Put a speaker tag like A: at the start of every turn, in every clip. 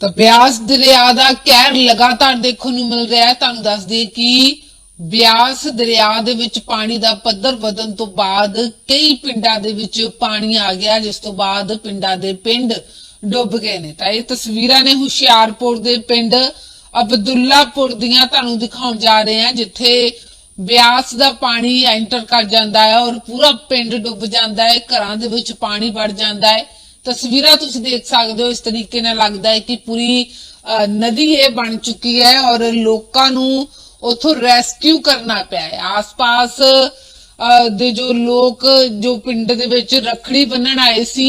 A: ਤਾਂ ਬਿਆਸ ਦਰਿਆ ਦਾ ਕਹਿਰ ਲਗਾਤਾਰ ਦੇਖਣ ਨੂੰ ਮਿਲ ਰਿਹਾ ਹੈ। ਤੁਹਾਨੂੰ ਦੱਸ ਦਈਏ ਕਿ ਬਿਆਸ ਦਰਿਆ ਦੇ ਵਿੱਚ ਪਾਣੀ ਦਾ ਪੱਧਰ ਵਧਣ ਤੋਂ ਬਾਅਦ ਕਈ ਪਿੰਡਾਂ ਦੇ ਵਿੱਚ ਪਾਣੀ ਆ ਗਿਆ, ਜਿਸ ਤੋਂ ਬਾਅਦ ਪਿੰਡਾਂ ਦੇ ਪਿੰਡ ਡੁੱਬ ਗਏ ਨੇ। ਤਾਂ ਇਹ ਤਸਵੀਰਾਂ ਨੇ ਹੁਸ਼ਿਆਰਪੁਰ ਦੇ ਪਿੰਡ ਅਬਦੁੱਲਾਪੁਰ ਦੀਆਂ ਤੁਹਾਨੂੰ ਦਿਖਾਉਣ ਜਾ ਰਹੇ ਹਾਂ, ਜਿੱਥੇ ਬਿਆਸ ਦਾ ਪਾਣੀ ਐਂਟਰ ਕਰ ਜਾਂਦਾ ਹੈ ਔਰ ਪੂਰਾ ਪਿੰਡ ਡੁੱਬ ਜਾਂਦਾ ਹੈ, ਘਰਾਂ ਦੇ ਵਿੱਚ ਪਾਣੀ ਵੜ ਜਾਂਦਾ ਹੈ। ਤਸਵੀਰਾਂ ਤੁਸੀਂ ਦੇਖ ਸਕਦੇ ਹੋ ਇਸ ਤਰੀਕੇ ਨਾਲ ਲੱਗਦਾ ਹੈ ਕਿ ਪੂਰੀ ਨਦੀ ਇਹ ਬਣ ਚੁੱਕੀ ਹੈ ਔਰ ਲੋਕਾਂ ਨੂੰ ਉਥੋਂ ਰੈਸਕਿਊ ਕਰਨਾ ਪਿਆ ਹੈ। ਆਸ-ਪਾਸ ਅ, ਦੇ ਜੋ ਲੋਕ ਜੋ ਪਿੰਡ ਦੇ ਵਿੱਚ ਰਖੜੀ ਬੰਨਣ ਆਏ ਸੀ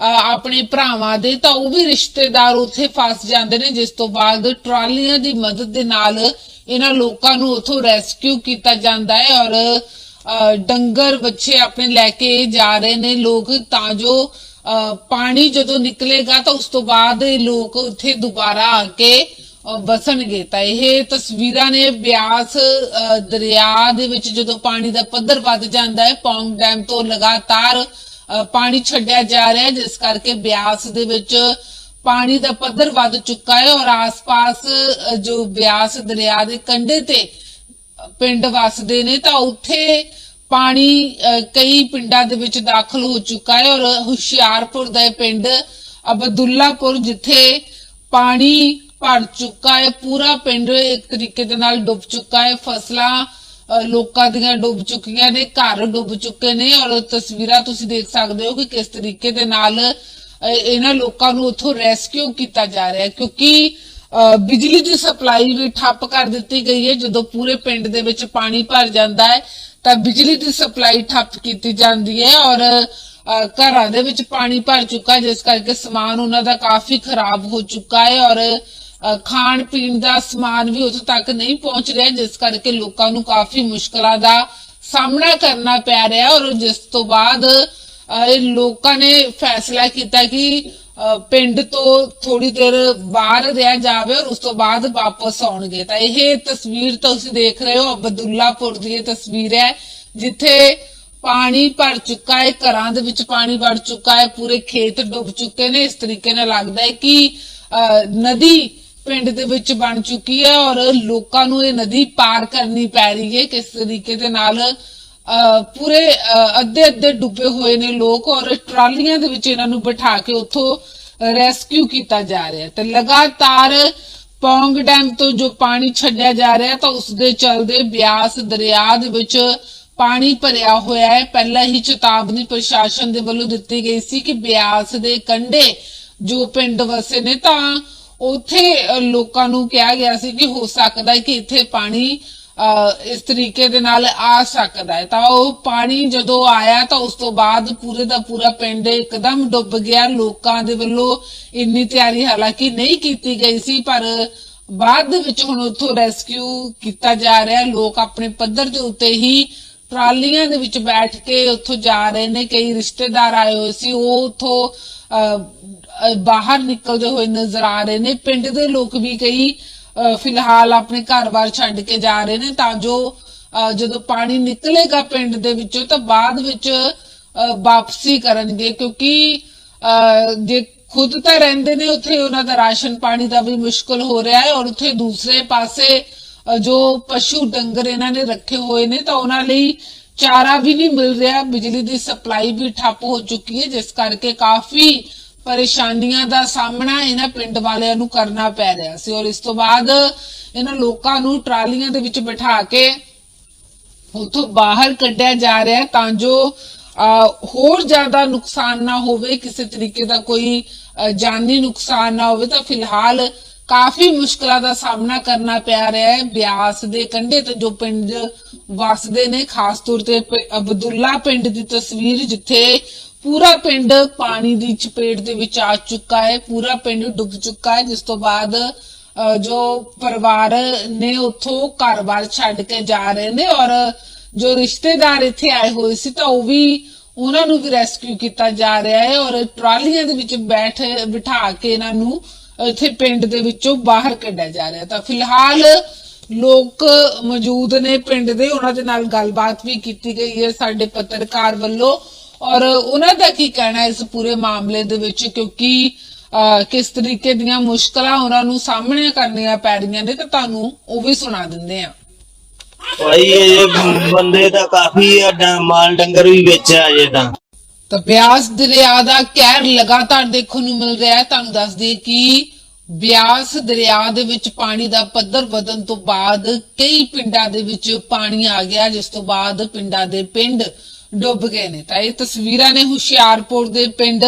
A: ਆਪਣੇ ਭਰਾਵਾਂ ਦੇ ਤਾਂ ਉਹ ਵੀ ਰਿਸ਼ਤੇਦਾਰ ਉੱਥੇ ਫਸ ਜਾਂਦੇ ਨੇ ਜਿਸ ਤੋਂ ਬਾਅਦ ਟਰਾਲੀਆਂ ਦੀ ਮਦਦ ਦੇ ਨਾਲ ਇਹਨਾਂ ਲੋਕਾਂ ਨੂੰ ਉਥੋਂ ਰੈਸਕਿਊ ਕੀਤਾ ਜਾਂਦਾ ਹੈ ਔਰ ਡੰਗਰ ਬੱਚੇ ਆਪਣੇ ਲੈ ਕੇ ਜਾ ਰਹੇ ਨੇ। ਲੋਕ ਤਾਂ ਜੋ ਪਾਣੀ ਜਦੋਂ ਨਿਕਲੇਗਾ ਤਾਂ ਉਸ ਤੋਂ ਬਾਅਦ ਇਹ ਲੋਕ ਉੱਥੇ ਦੁਬਾਰਾ ਆ ਕੇ ਵਸਣਗੇ। ਤਾਂ ਇਹ ਤਸਵੀਰਾਂ ਨੇ ਬਿਆਸ ਦਰਿਆ ਦੇ ਵਿੱਚ ਜਦੋਂ ਪਾਣੀ ਦਾ ਪੱਧਰ ਵੱਧ ਜਾਂਦਾ ਹੈ, ਪੌਂਗ ਡੈਮ ਤੋਂ ਲਗਾਤਾਰ ਪਾਣੀ ਛੱਡਿਆ ਜਾ ਰਿਹਾ ਹੈ, ਜਿਸ ਕਰਕੇ ਬਿਆਸ ਦੇ ਵਿੱਚ ਪਾਣੀ ਦਾ ਪੱਧਰ ਵੱਧ ਚੁੱਕਾ ਹੈ ਔਰ ਆਸ-ਪਾਸ ਜੋ ਬਿਆਸ ਦਰਿਆ ਦੇ ਕੰਢੇ ਤੇ ਪਿੰਡ ਵਸਦੇ ਨੇ, ਤਾਂ ਉੱਥੇ ਪਾਣੀ ਕਈ ਪਿੰਡਾਂ ਦੇ ਵਿੱਚ ਦਾਖਲ ਹੋ ਚੁੱਕਾ ਹੈ ਔਰ ਹੁਸ਼ਿਆਰਪੁਰ ਦਾ ਇਹ ਪਿੰਡ ਅਬਦੁੱਲਾਪੁਰ ਜਿੱਥੇ ਪਾਣੀ ਭਰ ਚੁੱਕਾ ਹੈ, ਪੂਰਾ ਪਿੰਡ ਇੱਕ ਤਰੀਕੇ ਦੇ ਨਾਲ ਡੁੱਬ ਚੁੱਕਾ ਹੈ, ਫਸਲਾਂ ਲੋਕਾਂ ਦੀਆਂ ਡੁੱਬ ਚੁੱਕੀਆਂ ਨੇ, ਘਰ ਡੁੱਬ ਚੁੱਕੇ ਨੇ ਔਰ ਤਸਵੀਰਾਂ ਤੁਸੀਂ ਦੇਖ ਸਕਦੇ ਹੋ ਕਿ ਕਿਸ ਤਰੀਕੇ ਦੇ ਨਾਲ ਇਹਨਾਂ ਲੋਕਾਂ ਨੂੰ ਉੱਥੋਂ ਰੈਸਕਿਊ ਕੀਤਾ ਜਾ ਰਿਹਾ ਹੈ ਕਿਉਂਕਿ ਬਿਜਲੀ ਦੀ ਸਪਲਾਈ ਵੀ ਠੱਪ ਕਰ ਦਿੱਤੀ ਗਈ ਹੈ ਜਦੋਂ ਪੂਰੇ ਪਿੰਡ ਦੇ ਵਿੱਚ ਪਾਣੀ ਭਰ ਜਾਂਦਾ ਹੈ ਤਾਂ ਬਿਜਲੀ ਦੀ ਸਪਲਾਈ ਠੱਪ ਕੀਤੀ ਜਾਂਦੀ ਹੈ ਔਰ ਘਰਾਂ ਦੇ ਵਿੱਚ ਪਾਣੀ ਭਰ ਚੁੱਕਾ ਜਿਸ ਕਰਕੇ ਸਮਾਨ ਉਹਨਾਂ ਦਾ ਕਾਫੀ ਖਰਾਬ ਹੋ ਚੁੱਕਾ ਹੈ ਔਰ ਖਾਣ ਪੀਣ ਦਾ ਸਮਾਨ ਵੀ ਉਦੋਂ ਤੱਕ ਨਹੀਂ ਪਹੁੰਚ ਰਿਹਾ, ਜਿਸ ਕਰਕੇ ਲੋਕਾਂ ਨੂੰ ਕਾਫੀ ਮੁਸ਼ਕਲਾਂ ਦਾ ਸਾਹਮਣਾ ਕਰਨਾ ਪੈ ਰਿਹਾ ਔਰ ਜਿਸ ਤੋਂ ਬਾਅਦ ਲੋਕਾਂ ਨੇ ਫੈਸਲਾ ਕੀਤਾ ਕਿ ਪਿੰਡ ਤੋਂ ਥੋੜੀ ਦੇਰ ਬਾਹਰ ਰਿਹਾ ਜਾਵੇ ਔਰ ਉਸ ਤੋਂ ਬਾਅਦ ਵਾਪਸ ਆਉਣਗੇ। ਤਾਂ ਇਹ ਤਸਵੀਰ ਤੁਸੀਂ ਦੇਖ ਰਹੇ ਹੋ ਅਬਦੁੱਲਾਪੁਰ ਦੀ ਇਹ ਤਸਵੀਰ ਹੈ ਜਿੱਥੇ ਪਾਣੀ ਭਰ ਚੁੱਕਾ ਹੈ ਘਰਾਂ ਦੇ ਵਿੱਚ ਪਾਣੀ ਵੜ ਚੁੱਕਾ ਹੈ ਪੂਰੇ ਖੇਤ ਡੁੱਬ ਚੁੱਕੇ ਨੇ। ਇਸ ਤਰੀਕੇ ਨਾਲ ਲੱਗਦਾ ਹੈ ਕਿ ਅ, ਨਦੀ ਪਿੰਡ ਦੇ ਵਿੱਚ ਬਣ ਚੁੱਕੀ ਹੈ ਔਰ ਲੋਕਾਂ ਨੂੰ ਇਹ ਨਦੀ ਪਾਰ ਕਰਨੀ ਪੈ ਰਹੀ ਹੈ। ਕਿਸ ਤਰੀਕੇ ਦੇ ਨਾਲ ਪੂਰੇ ਅੱਧੇ ਅੱਧੇ ਡੁੱਬੇ ਹੋਏ ਨੇ ਲੋਕ ਔਰ ਟਰਾਲੀਆਂ ਦੇ ਵਿੱਚ ਇਹਨਾਂ ਨੂੰ ਬਿਠਾ ਕੇ ਉੱਥੋਂ ਰੈਸਕਿਊ ਕੀਤਾ ਜਾ ਰਿਹਾ ਤੇ ਲਗਾਤਾਰ ਪੌਂਗ ਡੈਮ ਤੋਂ ਜੋ ਪਾਣੀ ਛੱਡਿਆ ਜਾ ਰਿਹਾ ਤਾਂ ਉਸ ਦੇ ਚਲਦੇ ਬਿਆਸ ਦਰਿਆ ਦੇ ਵਿੱਚ ਪਾਣੀ ਭਰਿਆ ਹੋਇਆ ਹੈ। ਪਹਿਲਾਂ ਹੀ ਚੇਤਾਵਨੀ ਪ੍ਰਸ਼ਾਸਨ ਦੇ ਵੱਲੋਂ ਦਿੱਤੀ ਗਈ ਸੀ ਕਿ ਬਿਆਸ ਦੇ ਕੰਢੇ ਜੋ ਪਿੰਡ ਵਸੇ ਨੇ, ਤਾਂ ਉੱਥੇ ਲੋਕਾਂ ਨੂੰ ਕਿਹਾ ਗਿਆ ਸੀ ਕਿ ਹੋ ਸਕਦਾ ਹੈ ਕਿ ਇੱਥੇ ਪਾਣੀ ਇਸ ਤਰੀਕੇ ਦੇ ਨਾਲ ਆ ਸਕਦਾ ਹੈ। ਤਾਂ ਉਹ ਪਾਣੀ ਜਦੋਂ ਆਇਆ ਤਾਂ ਉਸ ਤੋਂ ਬਾਅਦ ਪੂਰੇ ਦਾ ਪੂਰਾ ਪਿੰਡ ਇੱਕਦਮ ਡੁੱਬ ਗਿਆ। ਲੋਕਾਂ ਦੇ ਵੱਲੋਂ ਇੰਨੀ ਤਿਆਰੀ ਹਾਲਾਂਕਿ ਨਹੀਂ ਕੀਤੀ ਗਈ ਸੀ ਪਰ ਬਾਅਦ ਦੇ ਵਿੱਚ ਹੁਣ ਉੱਥੋਂ ਰੈਸਕਿਊ ਕੀਤਾ ਜਾ ਰਿਹਾ। ਲੋਕ ਆਪਣੇ ਪੱਧਰ ਦੇ ਉੱਤੇ ਹੀ ਟਰਾਲੀਆਂ ਦੇ ਵਿੱਚ ਬੈਠ ਕੇ ਉੱਥੋਂ ਜਾ ਰਹੇ ਨੇ। ਕਈ ਰਿਸ਼ਤੇਦਾਰ ਆਏ ਹੋਏ ਸੀ। ਉਹ ਉੱਥੋਂ ਅਹ, ਬਾਹਰ ਨਿਕਲਦੇ ਹੋਏ ਨਜ਼ਰ ਆ ਰਹੇ ਨੇ। ਪਿੰਡ ਦੇ ਲੋਕ ਵੀ ਕਈ ਫਿਲਹਾਲ ਆਪਣੇ ਘਰ-ਬਾਰ ਛੱਡ ਕੇ ਜਾ ਰਹੇ ਨੇ ਤਾਂ ਜੋ ਜਦੋਂ ਪਾਣੀ ਨਿਕਲੇਗਾ ਪਿੰਡ ਦੇ ਵਿੱਚੋਂ ਤਾਂ ਬਾਅਦ ਵਿੱਚ ਵਾਪਸੀ ਕਰਨਗੇ ਕਿਉਂਕਿ ਜੇ ਖੁਦ ਤਾਂ ਰਹਿੰਦੇ ਨੇ ਉੱਥੇ, ਉਹਨਾਂ ਦਾ ਰਾਸ਼ਨ ਪਾਣੀ ਦਾ ਵੀ ਮੁਸ਼ਕਲ ਹੋ ਰਿਹਾ ਹੈ ਔਰ ਉੱਥੇ ਦੂਸਰੇ ਪਾਸੇ ਜੋ ਪਸ਼ੂ ਡੰਗਰ ਇਹਨਾਂ ਨੇ ਰੱਖੇ ਹੋਏ ਨੇ ਤਾਂ ਉਹਨਾਂ ਲਈ ਚਾਰਾ ਵੀ ਨਹੀਂ ਮਿਲ ਰਿਹਾ, ਬਿਜਲੀ ਦੀ ਸਪਲਾਈ ਵੀ ਠੱਪ ਹੋ ਚੁੱਕੀ ਹੈ, ਜਿਸ ਕਰਕੇ ਕਾਫੀ ਪਰੇਸ਼ਾਨੀਆਂ ਦਾ ਸਾਹਮਣਾ ਇਹਨਾਂ ਪਿੰਡ ਵਾਲਿਆਂ ਨੂੰ ਕਰਨਾ ਪੈ ਰਿਹਾ ਸੀ ਔਰ ਇਸ ਤੋਂ ਬਾਅਦ ਇਹਨਾਂ ਲੋਕਾਂ ਨੂੰ ਟਰਾਲੀਆਂ ਦੇ ਵਿੱਚ ਬਿਠਾ ਕੇ ਉਥੋਂ ਬਾਹਰ ਕੱਢਿਆ ਜਾ ਰਿਹਾ ਤਾਂ ਜੋ ਹੋਰ ਜ਼ਿਆਦਾ ਨੁਕਸਾਨ ਨਾ ਹੋਵੇ, ਕਿਸੇ ਤਰੀਕੇ ਦਾ ਕੋਈ ਜਾਨੀ ਨੁਕਸਾਨ ਨਾ ਹੋਵੇ ਤਾਂ ਫਿਲਹਾਲ ਕਾਫੀ ਮੁਸ਼ਕਲਾਂ ਦਾ ਸਾਹਮਣਾ ਕਰਨਾ ਪੈ ਰਿਹਾ ਹੈ। ਬਿਆਸ ਦੇ ਕੰਢੇ ਤੇ ਜੋ ਪਿੰਡ ਵਸਦੇ ਨੇ, ਖਾਸ ਤੌਰ ਤੇ ਅਬਦੁੱਲਾ ਪਿੰਡ ਦੀ ਤਸਵੀਰ ਜਿੱਥੇ ਪੂਰਾ ਪਿੰਡ ਪਾਣੀ ਦੀ ਚਪੇਟ ਦੇ ਵਿੱਚ ਆ ਚੁੱਕਾ ਹੈ, ਪੂਰਾ ਪਿੰਡ ਡੁੱਬ ਚੁੱਕਾ ਹੈ। ਜਿਸ ਤੋਂ ਬਾਅਦ ਜੋ ਪਰਿਵਾਰ ਨੇ ਉਥੋਂ ਘਰ-ਬਾਰ ਛੱਡ ਕੇ ਜਾ ਰਹੇ ਨੇ ਔਰ ਜੋ ਰਿਸ਼ਤੇਦਾਰ ਇੱਥੇ ਆਏ ਹੋਏ ਸੀ, ਤਾਂ ਉਹ ਵੀ ਉਹਨਾਂ ਨੂੰ ਵੀ ਰੈਸਕਿਊ ਕੀਤਾ ਜਾ ਰਿਹਾ ਹੈ ਔਰ ਟਰਾਲੀਆਂ ਦੇ ਵਿੱਚ ਬੈਠ ਬਿਠਾ ਕੇ ਇਹਨਾਂ ਨੂੰ ਇੱਥੇ ਪਿੰਡ ਦੇ ਵਿੱਚੋਂ ਬਾਹਰ ਕੱਢਿਆ ਜਾ ਰਿਹਾ ਤਾਂ ਫਿਲਹਾਲ ਲੋਕ ਮੌਜੂਦ ਨੇ ਪਿੰਡ ਦੇ, ਉਹਨਾਂ ਦੇ ਨਾਲ ਗੱਲਬਾਤ ਵੀ ਕੀਤੀ ਗਈ ਹੈ ਸਾਡੇ ਪੱਤਰਕਾਰ ਵੱਲੋਂ। ਔਰ ਉਹਨਾਂ ਦਾ ਕੀ ਕਹਿਣਾ ਇਸ ਪੂਰੇ ਮਾਮਲੇ ਦੇ ਵਿੱਚ? ਕਿਉਂਕਿ ਕਿਸ ਤਰੀਕੇ ਦੀਆਂ ਮੁਸ਼ਕਲਾਂ ਉਹਨਾਂ ਨੂੰ ਸਾਹਮਣੇ ਕਰਨੀਆਂ ਪੈ ਰਹੀਆਂ ਨੇ ਤੇ ਤੁਹਾਨੂੰ ਉਹ ਵੀ ਸੁਣਾ ਦਿੰਦੇ ਆ।
B: ਭਾਈ ਇਹ ਬੰਦੇ ਦਾ ਕਾਫੀ ਮਾਲ ਡੰਗਰ ਵੀ ਵੇਚਿਆ ਅਜੇ ਤਾਂ।
A: ਤਾਂ ਬਿਆਸ ਦਰਿਆ ਦਾ ਕਹਿਰ ਲਗਾਤਾਰ ਦੇਖਣ ਨੂੰ ਮਿਲ ਰਿਹਾ ਹੈ। ਤੁਹਾਨੂੰ ਦੱਸ ਦਈਏ ਕਿ ਬਿਆਸ ਦਰਿਆ ਦੇ ਵਿੱਚ ਪਾਣੀ ਦਾ ਪੱਧਰ ਵਧਣ ਤੋਂ ਬਾਅਦ ਕਈ ਪਿੰਡਾਂ ਦੇ ਵਿੱਚ ਪਾਣੀ ਆ ਗਿਆ ਜਿਸ ਤੋਂ ਬਾਅਦ ਪਿੰਡਾਂ ਦੇ ਪਿੰਡ ਡੁੱਬ ਗਏ ਨੇ। ਤਾਂ ਇਹ ਤਸਵੀਰਾਂ ਨੇ ਹੁਸ਼ਿਆਰਪੁਰ ਦੇ ਪਿੰਡ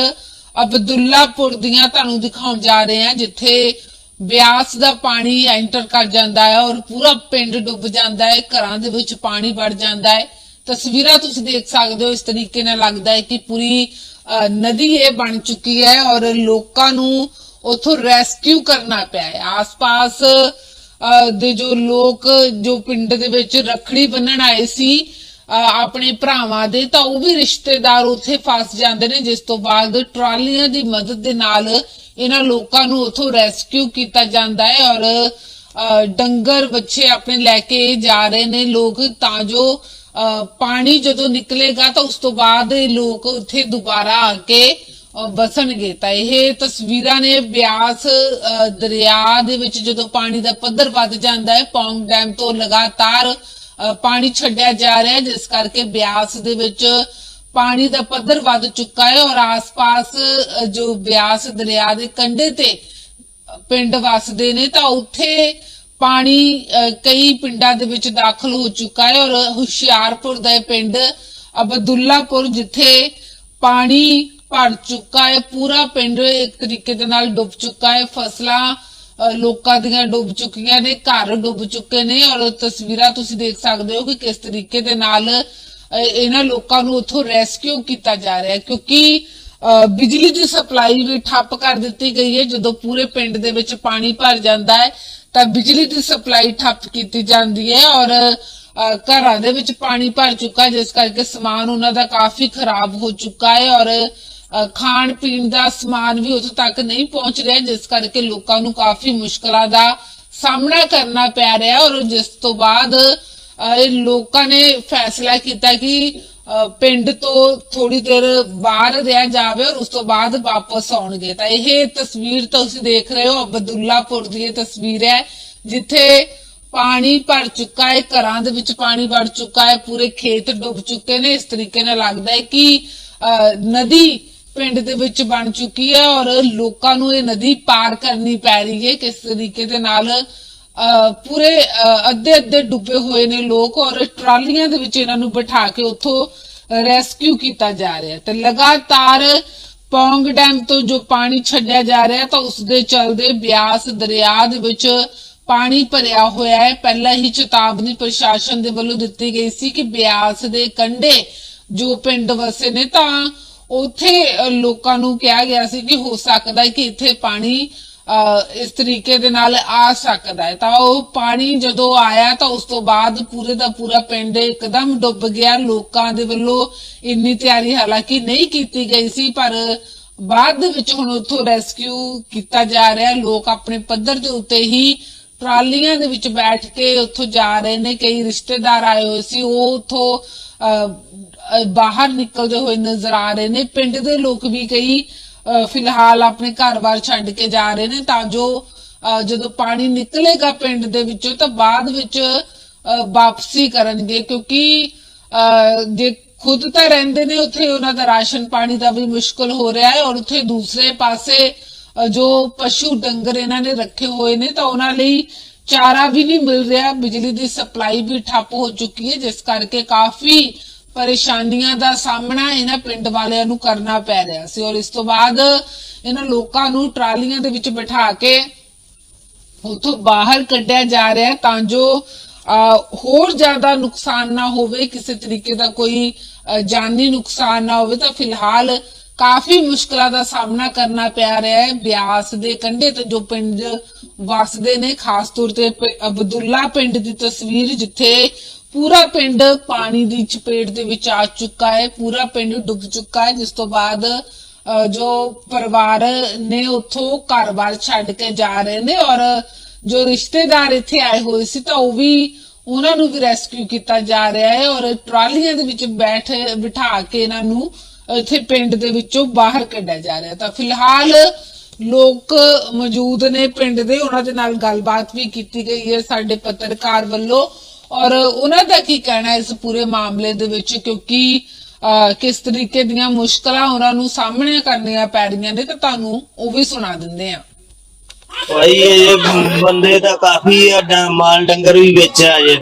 A: ਅਬਦੁੱਲਾਪੁਰ ਦੀਆਂ ਤੁਹਾਨੂੰ ਦਿਖਾਉਣ ਜਾ ਰਹੇ ਹਾਂ, ਜਿੱਥੇ ਬਿਆਸ ਦਾ ਪਾਣੀ ਐਂਟਰ ਕਰ ਜਾਂਦਾ ਹੈ ਔਰ ਪੂਰਾ ਪਿੰਡ ਡੁੱਬ ਜਾਂਦਾ ਹੈ, ਘਰਾਂ ਦੇ ਵਿੱਚ ਪਾਣੀ ਵੜ ਜਾਂਦਾ ਹੈ। ਤਸਵੀਰਾਂ ਤੁਸੀਂ ਦੇਖ ਸਕਦੇ ਹੋ, ਇਸ ਤਰੀਕੇ ਨਾਲ ਲੱਗਦਾ ਹੈ ਕਿ ਪੂਰੀ ਨਦੀ ਇਹ ਬਣ ਚੁੱਕੀ ਹੈ ਔਰ ਲੋਕਾਂ ਨੂੰ ਉਥੋਂ ਰੈਸਕਿਊ ਕਰਨਾ ਪਿਆ ਹੈ। ਆਸ-ਪਾਸ ਦੇ ਜੋ ਲੋਕ, ਜੋ ਪਿੰਡ ਦੇ ਵਿੱਚ ਰਖੜੀ ਬੰਨਣ ਆਏ ਸੀ ਆਪਣੇ ਭਰਾਵਾਂ ਦੇ, ਤਾਂ ਉਹ ਵੀ ਰਿਸ਼ਤੇਦਾਰ ਉੱਥੇ ਫਸ ਜਾਂਦੇ ਨੇ, ਜਿਸ ਤੋਂ ਬਾਅਦ ਟਰਾਲੀਆਂ ਦੀ ਮਦਦ ਦੇ ਨਾਲ ਇਹਨਾਂ ਲੋਕਾਂ ਨੂੰ ਉਥੋਂ ਰੈਸਕਿਊ ਕੀਤਾ ਜਾਂਦਾ ਹੈ ਔਰ ਡੰਗਰ ਬੱਚੇ ਆਪਣੇ ਲੈ ਕੇ ਜਾ ਰਹੇ ਨੇ ਲੋਕ, ਤਾਂ ਜੋ ਪਾਣੀ ਜਦੋਂ ਨਿਕਲੇਗਾ ਤਾਂ ਉਸ ਤੋਂ ਬਾਅਦ ਇਹ ਲੋਕ ਉੱਥੇ ਦੁਬਾਰਾ ਆ ਕੇ ਵਸਣਗੇ। ਤਾਂ ਇਹ ਤਸਵੀਰਾਂ ਨੇ ਬਿਆਸ ਦਰਿਆ ਦੇ ਵਿੱਚ ਜਦੋਂ ਪਾਣੀ ਦਾ ਪੱਧਰ ਵੱਧ ਜਾਂਦਾ ਹੈ, ਪੌਂਗ ਡੈਮ ਤੋਂ ਲਗਾਤਾਰ ਪਾਣੀ ਛੱਡਿਆ ਜਾ ਰਿਹਾ ਹੈ, ਜਿਸ ਕਰਕੇ ਬਿਆਸ ਦੇ ਵਿੱਚ ਪਾਣੀ ਦਾ ਪੱਧਰ ਵੱਧ ਚੁੱਕਾ ਹੈ ਔਰ ਆਸ-ਪਾਸ ਜੋ ਬਿਆਸ ਦਰਿਆ ਦੇ ਕੰਢੇ ਤੇ ਪਿੰਡ ਵਸਦੇ ਨੇ, ਤਾਂ ਉੱਥੇ ਪਾਣੀ ਕਈ ਪਿੰਡਾਂ ਦੇ ਵਿੱਚ ਦਾਖਲ ਹੋ ਚੁੱਕਾ ਹੈ ਔਰ ਹੁਸ਼ਿਆਰਪੁਰ ਦਾ ਇਹ ਪਿੰਡ ਅਬਦੁੱਲਾਪੁਰ, ਜਿੱਥੇ ਪਾਣੀ ਭਰ ਚੁੱਕਾ ਹੈ, ਪੂਰਾ ਪਿੰਡ ਇੱਕ ਤਰੀਕੇ ਦੇ ਨਾਲ ਡੁੱਬ ਚੁੱਕਾ ਹੈ, ਫਸਲਾਂ ਲੋਕਾਂ ਦੀਆਂ ਡੁੱਬ ਚੁੱਕੀਆਂ ਨੇ, ਘਰ ਡੁੱਬ ਚੁੱਕੇ ਨੇ ਔਰ ਤਸਵੀਰਾਂ ਤੁਸੀਂ ਦੇਖ ਸਕਦੇ ਹੋ ਕਿ ਕਿਸ ਤਰੀਕੇ ਦੇ ਨਾਲ ਇਹਨਾਂ ਲੋਕਾਂ ਨੂੰ ਉੱਥੋਂ ਰੈਸਕਿਊ ਕੀਤਾ ਜਾ ਰਿਹਾ ਹੈ। ਕਿਉਂਕਿ ਬਿਜਲੀ ਦੀ ਸਪਲਾਈ ਵੀ ਠੱਪ ਕਰ ਦਿੱਤੀ ਗਈ ਹੈ। ਜਦੋਂ ਪੂਰੇ ਪਿੰਡ ਦੇ ਵਿੱਚ ਪਾਣੀ ਭਰ ਜਾਂਦਾ ਹੈ, ਤਾਂ ਬਿਜਲੀ ਦੀ ਸਪਲਾਈ ਠੱਪ ਕੀਤੀ ਜਾਂਦੀ ਹੈ ਔਰ ਘਰਾਂ ਦੇ ਵਿੱਚ ਪਾਣੀ ਭਰ ਚੁੱਕਾ ਜਿਸ ਕਰਕੇ ਸਮਾਨ ਉਹਨਾਂ ਦਾ ਕਾਫੀ ਖਰਾਬ ਹੋ ਚੁੱਕਾ ਹੈ ਔਰ ਖਾਣ ਪੀਣ ਦਾ ਸਮਾਨ ਵੀ ਉੱਥੇ ਤੱਕ ਨਹੀਂ ਪਹੁੰਚ ਰਿਹਾ ਜਿਸ ਕਰਕੇ ਲੋਕਾਂ ਨੂੰ ਕਾਫੀ ਮੁਸ਼ਕਲਾਂ ਦਾ ਸਾਹਮਣਾ ਕਰਨਾ ਪੈ ਰਿਹਾ ਔਰ ਜਿਸ ਤੋਂ ਬਾਅਦ ਲੋਕਾਂ ਨੇ ਫੈਸਲਾ ਕੀਤਾ ਕਿ ਪਿੰਡ ਤੋਂ ਥੋੜੀ ਦੇਰ ਬਾਹਰ ਰਿਹਾ ਜਾਵੇ ਔਰ ਉਸ ਤੋਂ ਬਾਅਦ ਵਾਪਸ ਆਉਣਗੇ। ਤਾਂ ਇਹ ਤਸਵੀਰ ਤੁਸੀਂ ਦੇਖ ਰਹੇ ਹੋ ਅਬਦੁੱਲਾਪੁਰ ਦੀ ਇਹ ਤਸਵੀਰ ਹੈ ਜਿੱਥੇ ਪਾਣੀ ਭਰ ਚੁੱਕਾ ਹੈ ਘਰਾਂ ਦੇ ਵਿੱਚ ਪਾਣੀ ਵੜ ਚੁੱਕਾ ਹੈ ਪੂਰੇ ਖੇਤ ਡੁੱਬ ਚੁੱਕੇ ਨੇ। ਇਸ ਤਰੀਕੇ ਨਾਲ ਲੱਗਦਾ ਹੈ ਕਿ ਅਹ, ਨਦੀ ਪਿੰਡ ਦੇ ਵਿੱਚ ਬਣ ਚੁੱਕੀ ਹੈ ਔਰ ਲੋਕਾਂ ਨੂੰ ਇਹ ਨਦੀ ਪਾਰ ਕਰਨੀ ਪੈ ਰਹੀ ਹੈ ਕਿਸ ਤਰੀਕੇ ਦੇ ਨਾਲ ਪੂਰੇ ਅੱਧੇ ਅੱਧੇ ਡੁੱਬੇ ਹੋਏ ਨੇ ਲੋਕ ਔਰ ਟਰਾਲੀਆਂ ਦੇ ਵਿੱਚ ਇਹਨਾਂ ਨੂੰ ਬਿਠਾ ਕੇ ਉੱਥੋਂ ਰੈਸਕਿਊ ਕੀਤਾ ਜਾ ਰਿਹਾ ਤੇ ਲਗਾਤਾਰ ਪੌਂਗ ਡੈਮ ਤੋਂ ਜੋ ਪਾਣੀ ਛੱਡਿਆ ਜਾ ਰਿਹਾ ਤਾਂ ਉਸ ਦੇ ਚਲਦੇ ਬਿਆਸ ਦਰਿਆ ਦੇ ਵਿੱਚ ਪਾਣੀ ਭਰਿਆ ਹੋਇਆ ਹੈ। ਪਹਿਲਾਂ ਹੀ ਚੇਤਾਵਨੀ ਪ੍ਰਸ਼ਾਸਨ ਦੇ ਵੱਲੋਂ ਦਿੱਤੀ ਗਈ ਸੀ ਕਿ ਬਿਆਸ ਦੇ ਕੰਢੇ ਜੋ ਪਿੰਡ ਵਸੇ ਨੇ ਤਾਂ ਉੱਥੇ ਲੋਕਾਂ ਨੂੰ ਕਿਹਾ ਗਿਆ ਸੀ ਕਿ ਹੋ ਸਕਦਾ ਹੈ ਕਿ ਇੱਥੇ ਪਾਣੀ ਇਸ ਤਰੀਕੇ ਦੇ ਨਾਲ ਆ ਸਕਦਾ ਹੈ। ਤਾਂ ਉਹ ਪਾਣੀ ਜਦੋਂ ਆਇਆ ਤਾਂ ਉਸ ਤੋਂ ਬਾਅਦ ਪੂਰੇ ਦਾ ਪੂਰਾ ਪਿੰਡ ਇੱਕਦਮ ਡੁੱਬ ਗਿਆ। ਲੋਕਾਂ ਦੇ ਵੱਲੋਂ ਇੰਨੀ ਤਿਆਰੀ ਹਾਲਾਂਕਿ ਨਹੀਂ ਕੀਤੀ ਗਈ ਸੀ ਪਰ ਬਾਅਦ ਦੇ ਵਿੱਚ ਹੁਣ ਉੱਥੋਂ ਰੈਸਕਿਊ ਕੀਤਾ ਜਾ ਰਿਹਾ ਲੋਕ ਆਪਣੇ ਪੱਧਰ ਦੇ ਉੱਤੇ ਹੀ ਟਰਾਲੀਆਂ ਦੇ ਵਿੱਚ ਬੈਠ ਕੇ ਉੱਥੋਂ ਜਾ ਰਹੇ ਨੇ। ਕਈ ਰਿਸ਼ਤੇਦਾਰ ਆਏ ਹੋਏ ਸੀ। ਉਹ ਉੱਥੋਂ ਅਹ, ਬਾਹਰ ਨਿਕਲਦੇ ਹੋਏ ਨਜ਼ਰ ਆ ਰਹੇ ਨੇ। ਪਿੰਡ ਦੇ ਲੋਕ ਵੀ ਕਈ ਫਿਲਹਾਲ ਆਪਣੇ ਘਰ-ਬਾਰ ਛੱਡ ਕੇ ਜਾ ਰਹੇ ਨੇ ਤਾਂ ਜੋ ਜਦੋਂ ਪਾਣੀ ਨਿਕਲੇਗਾ ਪਿੰਡ ਦੇ ਵਿੱਚੋਂ ਤਾਂ ਬਾਅਦ ਵਿੱਚ ਵਾਪਸੀ ਕਰਨਗੇ ਕਿਉਂਕਿ ਜੇ ਖੁਦ ਤਾਂ ਰਹਿੰਦੇ ਨੇ ਉੱਥੇ, ਉਹਨਾਂ ਦਾ ਰਾਸ਼ਨ ਪਾਣੀ ਦਾ ਵੀ ਮੁਸ਼ਕਲ ਹੋ ਰਿਹਾ ਹੈ ਔਰ ਉੱਥੇ ਦੂਸਰੇ ਪਾਸੇ ਜੋ ਪਸ਼ੂ ਡੰਗਰ ਇਹਨਾਂ ਨੇ ਰੱਖੇ ਹੋਏ ਨੇ ਤਾਂ ਉਹਨਾਂ ਲਈ ਚਾਰਾ ਵੀ ਨਹੀਂ ਮਿਲ ਰਿਹਾ। ਬਿਜਲੀ ਦੀ ਸਪਲਾਈ ਵੀ ਠੱਪ ਹੋ ਚੁੱਕੀ ਹੈ, ਜਿਸ ਕਰਕੇ ਕਾਫੀ ਪਰੇਸ਼ਾਨੀਆਂ ਦਾ ਸਾਹਮਣਾ ਇਹਨਾਂ ਪਿੰਡ ਵਾਲਿਆਂ ਨੂੰ ਕਰਨਾ ਪੈ ਰਿਹਾ ਸੀ ਔਰ ਇਸ ਤੋਂ ਬਾਅਦ ਇਹਨਾਂ ਲੋਕਾਂ ਨੂੰ ਟਰਾਲੀਆਂ ਦੇ ਵਿੱਚ ਬਿਠਾ ਕੇ ਉਥੋਂ ਬਾਹਰ ਕੱਢਿਆ ਜਾ ਰਿਹਾ ਤਾਂ ਜੋ ਹੋਰ ਜ਼ਿਆਦਾ ਨੁਕਸਾਨ ਨਾ ਹੋਵੇ, ਕਿਸੇ ਤਰੀਕੇ ਦਾ ਕੋਈ ਜਾਨੀ ਨੁਕਸਾਨ ਨਾ ਹੋਵੇ ਤਾਂ ਫਿਲਹਾਲ ਕਾਫੀ ਮੁਸ਼ਕਲਾਂ ਦਾ ਸਾਹਮਣਾ ਕਰਨਾ ਪੈ ਰਿਹਾ ਹੈ। ਬਿਆਸ ਦੇ ਕੰਢੇ ਤੇ ਜੋ ਪਿੰਡ ਵਸਦੇ ਨੇ, ਖਾਸ ਤੌਰ ਤੇ ਪ- ਅਬਦੁੱਲਾ ਪਿੰਡ ਦੀ ਤਸਵੀਰ ਜਿੱਥੇ ਪੂਰਾ ਪਿੰਡ ਪਾਣੀ ਦੀ ਚਪੇਟ ਦੇ ਵਿੱਚ ਆ ਚੁੱਕਾ ਹੈ, ਪੂਰਾ ਪਿੰਡ ਡੁੱਬ ਚੁੱਕਾ ਹੈ। ਜਿਸ ਤੋਂ ਬਾਅਦ ਜੋ ਪਰਿਵਾਰ ਨੇ ਉੱਥੋਂ ਘਰ-ਬਾਰ ਛੱਡ ਕੇ ਜਾ ਰਹੇ ਨੇ ਔਰ ਜੋ ਰਿਸ਼ਤੇਦਾਰ ਇੱਥੇ ਆਏ ਹੋਏ ਸੀ, ਤਾਂ ਉਹ ਵੀ ਉਹਨਾਂ ਨੂੰ ਵੀ ਰੈਸਕਿਊ ਕੀਤਾ ਜਾ ਰਿਹਾ ਹੈ ਔਰ ਟਰਾਲੀਆਂ ਦੇ ਵਿੱਚ ਬੈਠ, ਬਿਠਾ ਕੇ ਇਹਨਾਂ ਨੂੰ ਇੱਥੇ ਪਿੰਡ ਦੇ ਵਿੱਚੋਂ ਬਾਹਰ ਕੱਢਿਆ ਜਾ ਰਿਹਾ ਤਾਂ ਫਿਲਹਾਲ ਲੋਕ ਮੌਜੂਦ ਨੇ ਪਿੰਡ ਦੇ, ਉਹਨਾਂ ਦੇ ਨਾਲ ਗੱਲਬਾਤ ਵੀ ਕੀਤੀ ਗਈ ਹੈ ਸਾਡੇ ਪੱਤਰਕਾਰ ਵੱਲੋਂ। ਔਰ ਉਹਨਾਂ ਦਾ ਕੀ ਕਹਿਣਾ ਇਸ ਪੂਰੇ ਮਾਮਲੇ ਦੇ ਵਿੱਚ? ਕਿਉਂਕਿ ਕਿਸ ਤਰੀਕੇ ਦੀਆਂ ਮੁਸ਼ਕਲਾਂ ਉਹਨਾਂ ਨੂੰ ਸਾਹਮਣੇ ਕਰਨੀਆਂ ਪੈ ਰਹੀਆਂ ਨੇ, ਤੇ ਤੁਹਾਨੂੰ ਉਹ ਵੀ ਸੁਣਾ ਦਿੰਦੇ ਆ
B: ਭਾਈ, ਇਹ ਬੰਦੇ ਦਾ ਕਾਫੀ ਆ ਮਾਲ ਡੰਗਰ ਵੀ ਵੇਚਿਆ ਜੇ।